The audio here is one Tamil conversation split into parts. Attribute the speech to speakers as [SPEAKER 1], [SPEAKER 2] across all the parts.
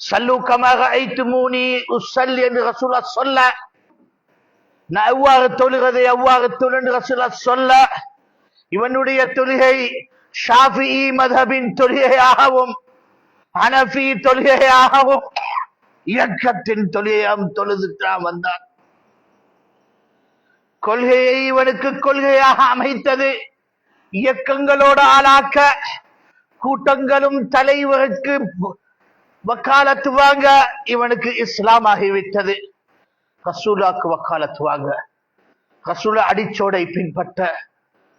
[SPEAKER 1] சல்லு ஐத்து மூனி உசல் என்று ரசூலா சொல்ல. நான் எவ்வாறு தொழுகிறது எவ்வாறு தொழு என்று ரசூலா சொல்ல. இவனுடைய தொழுகை ஷாஃபி மதபின் தொழுகையாகவும் அனஃபி தொழுகையாகவும் இயக்கத்தின் தொழுகையாகவும் தொழுதுட்டான் வந்தான். கொள்கையை இவனுக்கு கொள்கையாக அமைத்தது இயக்கங்களோடு ஆளாக்க கூட்டங்களும் தலைவருக்கு வக்காலத்து வாங்க இவனுக்கு இஸ்லாம் ஆகிவிட்டது. ரசூலாக்கு வக்காலத்து வாங்க. ரசூல அடிச்சோடை பின்பற்ற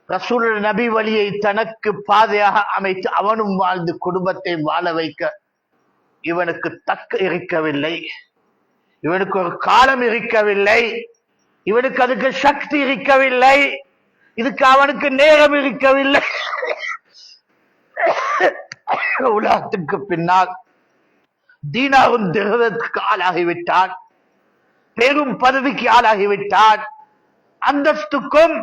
[SPEAKER 1] ரசூல நபி வழியை தனக்கு பாதையாக அமைத்து அவனும் வாழ்ந்து குடும்பத்தை வாழ வைக்க இவனுக்கு தக்க இருக்கவில்லை. இவனுக்கு ஒரு காலம் இருக்கவில்லை. இவனுக்கு அதுக்கு சக்தி இருக்கவில்லை. இதுக்கு அவனுக்கு நேரம் இருக்கவில்லை. உலகத்துக்கு பின்னால் தீனாவும் திரதத்துக்கு ஆளாகிவிட்டான். பெரும் பதவிக்கு ஆளாகிவிட்டான். அந்தஸ்துக்கும்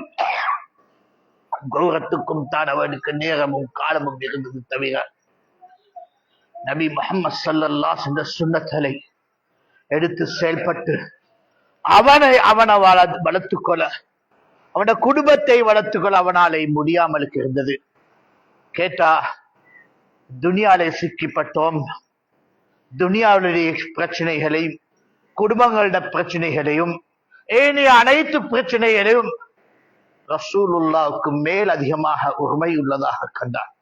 [SPEAKER 1] கௌரத்துக்கும் தான் அவனுக்கு நேரமும் காலமும் இருந்தது தவிர நபி முகமது சல்லல்லாஹ் இந்த சுண்ணத்தலை எடுத்து செயல்பட்டு அவனை அவனை வள வளர்த்துக்கொள்ள அவன குடும்பத்தை வளர்த்துக்கொள்ள அவனாலே முடியாமலுக்கு இருந்தது. கேட்டா துனியாலே சிக்கிப்பட்டோம். துனியாவுடைய பிரச்சனைகளையும் குடும்பங்களோட பிரச்சனைகளையும் ஏனைய அனைத்து பிரச்சனைகளையும் ரசூலுல்லாவுக்கு மேல் அதிகமாக உரிமை உள்ளதாக கண்டார்.